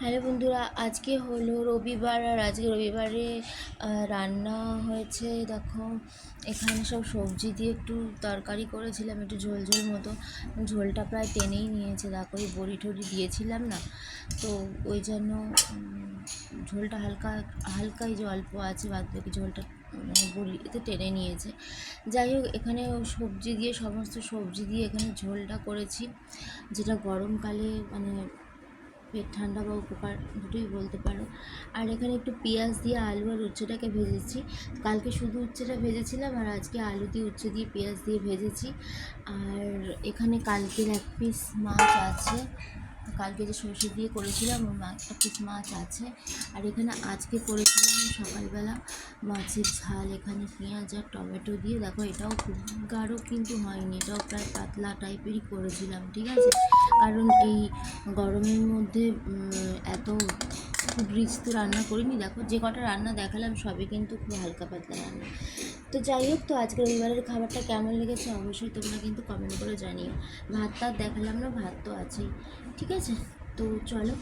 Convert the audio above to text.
Hello বন্ধুরা, আজকে হলো রবিবার আর আজকে রবিবারে রান্না হয়েছে, দেখো, এখানে সব সবজি দিয়ে একটু তরকারি করেছিলাম, একটু ঝোল ঝোল মতো। ঝোলটা প্রায় টেনেই নিয়েছে, দেখো ওই বড়ি টড়ি দিয়েছিলাম না। তো ওই জন্য ঝোলটা হালকা হালকাই যে অল্প আছে, বাদ বাকি ঝোলটা মানে বড়ি এতে টেনে নিয়েছে। যাই হোক, এখানে সবজি দিয়ে, সমস্ত সবজি দিয়ে এখানে ঝোলটা করেছি, যেটা গরমকালে মানে পেট ঠান্ডা বা উপকার দুটোই বলতে পারো। আর এখানে একটু পেঁয়াজ দিয়ে আলু আর উচ্ছেটাকে ভেজেছি। কালকে শুধু উচ্ছেটা ভেজেছিলাম আর আজকে আলু দিয়ে উচ্ছে দিয়ে পেঁয়াজ দিয়ে ভেজেছি। আর এখানে কালকের এক পিস মাছ আছে। কালকে যে সরষে দিয়ে করেছিলাম মাছটা একটা পিস মাছ আছে। আর এখানে আজকে করেছিলাম সকালবেলা মাছের ঝাল, এখানে পেঁয়াজ আর টমেটো দিয়ে। দেখো, এটাও খুব গাঢ় কিন্তু হয়নি, এটাও প্রায় পাতলা টাইপেরই করেছিলাম, ঠিক আছে? কারণ এই গরমের মধ্যে এত রিচ তো রান্না করিনি। দেখো, যে কটা রান্না দেখালাম, সবই কিন্তু খুব হালকা পাতলা রান্না। তো যাই হোক, তো আজকে রবিবারের খাবারটা কেমন লেগেছে অবশ্যই তোমরা কিন্তু কমেন্ট করে জানিও। ভাত টাত দেখালাম না, ভাত তো আছেই। ঠিক আছে? তো চলো।